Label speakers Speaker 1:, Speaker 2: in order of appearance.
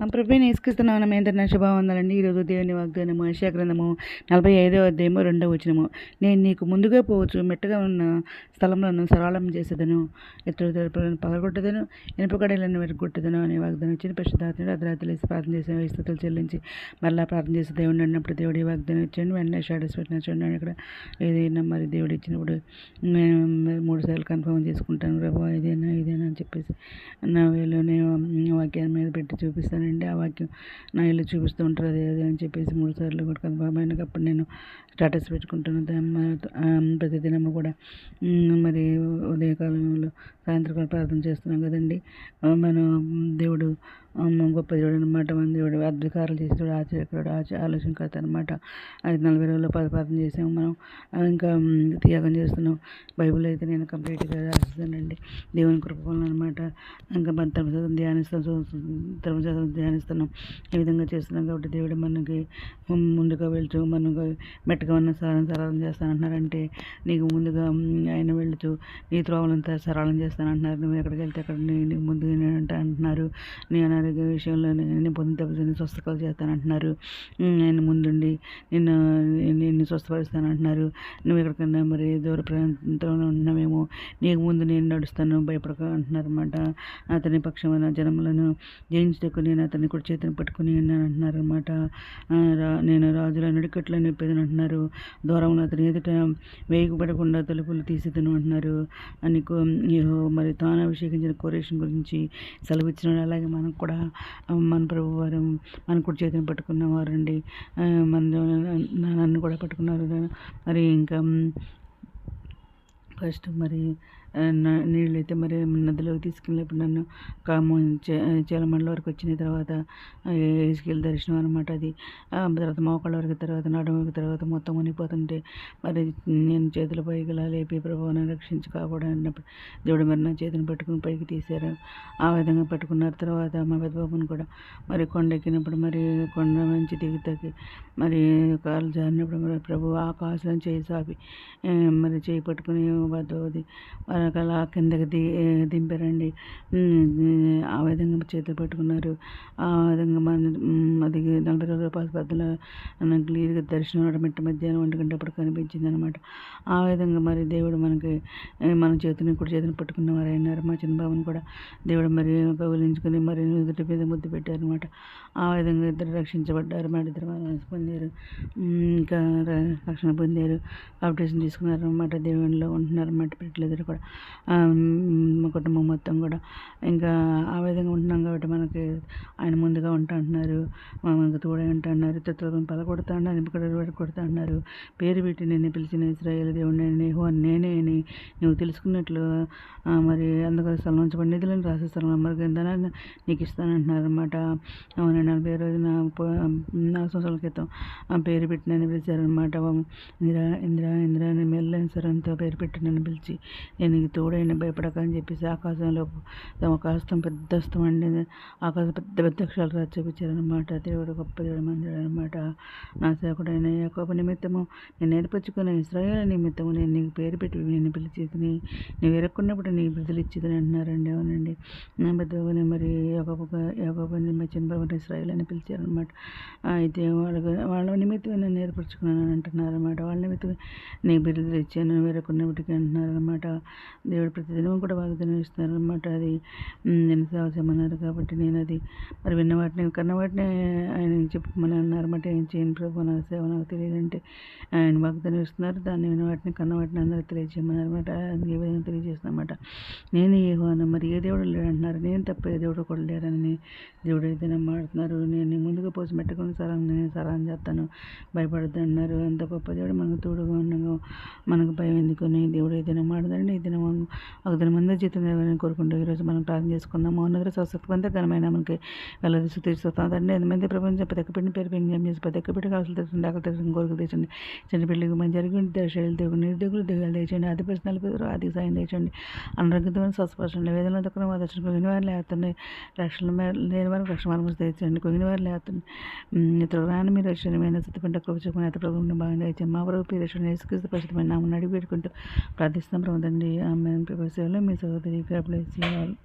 Speaker 1: మన ప్రభు నేసుకిస్తున్నాం మన ఏంటన్నా శుభావందనండి ఈరోజు దేవుని వాగ్దానము యెషయా గ్రంథము నలభై ఐదో అధ్యాయము రెండవ వచనము. నేను నీకు ముందుగా పోవచ్చు మెట్టగా ఉన్న స్థలంలో సరళం చేసేదను ఇతర తెరపులను పగలగొట్టదను ఇనుపకడలను వెరగొట్టదను అనే వాగ్దానం ఇచ్చిన పరిశుద్ధాత్ముడు అర్ధరాత్రి ప్రార్థన చేసిన స్థుతులు చెల్లించి మరలా ప్రార్థన చేసి దేవుడు అన్నప్పుడు దేవుడి వాగ్దానం ఇచ్చాను వెంటనే షాడోస్ పెట్టిన చూడండి ఇక్కడ ఏదైనా మరి దేవుడు ఇచ్చినప్పుడు నేను మూడు సార్లు కన్ఫర్మ్ చేసుకుంటాను. ప్రభు ఇదేనా ఇదేనా అని చెప్పేసి నా వేలోనే వాక్యాన్ని మీద పెట్టి చూపిస్తాను. చూపిస్తానండి. ఆ వాక్యం నా ఇల్లు చూపిస్తూ ఉంటారు అదే అదే అని చెప్పేసి మూడు సార్లు కూడా కదా కన్ఫర్మ్ అప్పుడు నేను స్టేటస్ పెట్టుకుంటాను. ప్రతిదినము కూడా మరి ఉదయకాలంలో సాయంత్రకాలం ప్రార్థన చేస్తున్నాం కదండి. మనం మన దేవుడు గొప్ప దేవుడు అనమాట మన దేవుడు అద్భుతాలు చేసేవాడు ఆచరికుడు ఆచ ఆలోచనకర్త అనమాట ఐదు నలభై రోజుల్లో పది ప్రార్థన చేసాము మనం. ఇంకా త్యాగం చేస్తున్నాం. బైబిల్ అయితే నేను కంప్లీట్గా రాస్తానండి దేవుని కృపలను అనమాట ఇంకా మన ధర్మశాతం ధ్యానిస్తాం ధర్మశాతం ధ్యానిస్తున్నాం. ఈ విధంగా చేస్తున్నాం కాబట్టి దేవుడు మనకి ముందుగా వెళ్తూ మనకు గట్టిగా ఉన్న సరళం సరళం చేస్తానంటున్నారంటే నీకు ముందుగా ఆయన వెళుతూ నీ త్రోవలంతా సరళం చేస్తానంటున్నారు నువ్వు ఎక్కడికి వెళ్తే అక్కడ నీ- నీకు ముందుగా నేను అంట అంటున్నారు నీ అనారోగ్య విషయంలో నేను పొందిన దెబ్బతిని స్వస్థతలు చేస్తానంటున్నారు ఆయన ముందుండి నిన్ను నిన్ను స్వస్థపరుస్తానంటున్నారు నువ్వు ఎక్కడికన్నా మరి దూర ప్రాంతంలో ఉన్నామేమో నీకు ముందు నేను నడుస్తాను భయపడక అంటున్నారన్నమాట. అతని పక్షమైన జనములను జయించుటకు నేను అతన్ని కుడి చేతిని పట్టుకుని ఉన్నాను అంటున్నారు అనమాట నేను రాజుల నడికట్లో నిప్పేదని అంటున్నారు. దూరంలో అతని ఎదుట వేయకపడకుండా తలుపులు తీసేదను అంటున్నారు. అని మరి తాను అభిషేకించిన కోరేషన్ గురించి సెలవిచ్చినాడు అలాగే మనకు కూడా మన ప్రభు వారు మన కూడా చేతిని పట్టుకున్నవారండి మన నన్ను కూడా పట్టుకున్నారు. మరి ఇంకా ఫస్ట్ మరి నీళ్ళైతే మరి నదిలోకి తీసుకెళ్ళినప్పుడు నన్ను కాము చీలమండల వరకు వచ్చిన తర్వాత ఇసుకెళ్ళి దర్శనం అనమాట అది. తర్వాత మోకాళ్ళ వరకు తర్వాత నడుము వరకు తర్వాత మొత్తం మునిగిపోతుంటే మరి నేను చేతుల పైకి ఇలా లేపి ప్రభువుని రక్షించి కాపాడు అన్నప్పుడు దేవుడు మరి నా చేతిని పట్టుకుని పైకి తీశారు. ఆ విధంగా పట్టుకున్నారు తర్వాత మా పెద్ద బాబుని కూడా మరి కొండ ఎక్కినప్పుడు మరి కొండ నుంచి దిగి తగ్గి మరి కాలు జారినప్పుడు మరి ప్రభు ఆకాశం చేయి సాపి మరి చేయి పట్టుకుని వద్దది అలా కిందకి ది దింపారండి. ఆ విధంగా చేతులు పట్టుకున్నారు. ఆ విధంగా మన అది నలభై రోజుల క్లియర్గా దర్శనం మిట్ట మధ్యాహ్నం ఒంటి గంటప్పుడు కనిపించింది అనమాట ఆ విధంగా మరి దేవుడు మనకి మన చేతిని కుడి చేతిని పట్టుకున్నవారు అయినారు. మా చిన్నబాబుని కూడా దేవుడు మరి కౌలించుకుని మరి ఎదుటి మీద ముద్దు పెట్టారు అనమాట ఆ విధంగా ఇద్దరు రక్షించబడ్డారు. మరి ఇద్దరు పొందారు. ఇంకా ర- రక్షణ పొందారు. కాంపిటీషన్ తీసుకున్నారు అనమాట దేవునిలో ఉంటున్నారు అన్నమాట కూడా. మా కుటుంబం మొత్తం కూడా. ఇంకా ఆ విధంగా ఉంటున్నాం కాబట్టి మనకి ఆయన ముందుగా ఉంటా అంటున్నారు మనకు తోడై ఉంటా అన్నారు చిత్రలను పలకొడతా అన్నారు ఇంపకడ కొడతా అన్నారు పేరు పెట్టి నేను పిలిచిన ఇస్రాయేల్ దేవుడు నేను నేహో అని నేనే అని నువ్వు తెలుసుకున్నట్లు మరి అందుకని స్థలం ఉంచబడి నిధులను స్థలం మరి గ్రంథాన్ని నీకు ఇస్తానంటున్నారు అనమాట అవును నలభై రోజున నాలుగు సంవత్సరాల క్రితం ఆ పేరు పెట్టి నన్ను పిలిచారనమాట ఇందిరా ఇందిరా ఇందిరా అని మెల్లని స్వరంతో పేరు పెట్టి నన్ను పిలిచి నేను నీకు తోడైన భయపడక అని చెప్పేసి ఆకాశంలో తమ ఆకాశం పెద్ద హస్తం అండి. ఆకాశం పెద్ద పెద్ద అక్షరాలు రాసి చూపించారనమాట దేవుడు గొప్ప దేవుడు మందిరాడు అనమాట నా సేవకుడైన యాకోబు నిమిత్తము నేను నేర్పించుకున్న ఇస్రాయల నిమిత్తము నేను నీకు పేరు పెట్టి నేను పిలిచేదని నువ్వు ఎరక్కున్నప్పుడు నీకు బిడ్డలు ఇచ్చేదని అంటున్నారండి. అవునండి. నా పెద్దని మరి యాకోబు యాకోబుని మా చిన్నబాబు ఇస్రాయేల్ అని పిలిచారనమాట అయితే వాళ్ళ వాళ్ళ నిమిత్తమే నేను నేర్పించుకున్నాను అంటున్నారు అనమాట వాళ్ళ నిమిత్తమే నీకు బిడ్డలు ఇచ్చాను నువ్వు ఎరక్కున్నప్పటికీ అంటున్నారు అనమాట దేవుడు ప్రతిదినం కూడా వాగ్దానం ఇస్తున్నారు అనమాట అది ఉమ్, నేను కాబట్టి నేను అది మరి విన్న వాటిని కన్న వాటిని ఆయన చెప్పమని అన్నారన్నమాట. ఏం చేయను ప్రభు నా సేవ నాకు తెలియదంటే ఆయన వాగ్దానం ఇస్తున్నారు దాన్ని విన్నవాటిని కన్నవాటిని అందరూ తెలియజేయమన్నారన్నమాట. అది ఏ విధంగా తెలియజేస్తున్నమాట నేను ఏహోను మరి ఏ దేవుడు లేడు అంటున్నారు. నేను తప్ప ఏ దేవుడు కూడా లేరని దేవుడు అయితే మాడుతున్నారు నేను ముందుగా పోసి పెట్టుకుని సరం నేను సరాన్ చేస్తాను. భయపడద్దు అన్నారు అంత గొప్ప దేవుడు మనకు తోడుగా ఉండగా మనకు భయం ఎందుకు? దేవుడు ఏదైనా మాడదండి ఏదైనా ఒక దిన మంది జీతం ఇవ్వాలని కోరుకుంటూ ఈరోజు మనం ప్రార్థన చేసుకుందాం మౌనగర స్వస్థత్వంత ఘనమైన మనకి వెళ్ళదు. అండి. ఎంతమంది ప్రపంచం ప్రతి ఒక్క పేరు పెంగం చేసి ప్రతి ఒక్క బిడ్డ తెచ్చండి ఆకలి తెచ్చండి కోరిక తెచ్చండి చిన్నపిల్లలకు మంచి జరిగి దర్శలు దేవుడు నిరుద్యోగులు దిగులు తెచ్చండి ఆది ప్రశ్నలు పేరు ఆది సాయం తెచ్చండి అనారోగ్యమైన స్వస్పర్శండి వేదన దక్కున వాదర్శన కొగిన వారు లేస్తుంది రక్షణ లేని వారికి రక్షణ మార్గం తెచ్చండి కొగిన వారు లేస్తుంది ఇతర రాని మీరు రక్షణ మీద సత్యపంట కృపచుకుని అత ప్రభుత్వం బాగుంది తెచ్చండి మా ప్రభు పేరు రక్షణ యేసుక్రీస్తు పరిశుద్ధమైన నామని అడిగి పెట్టుకుంటూ ప్రార్థిస్తాం ప్రభుత్వండి ఆమె సేవలో మీ సహోదరి God bless you all.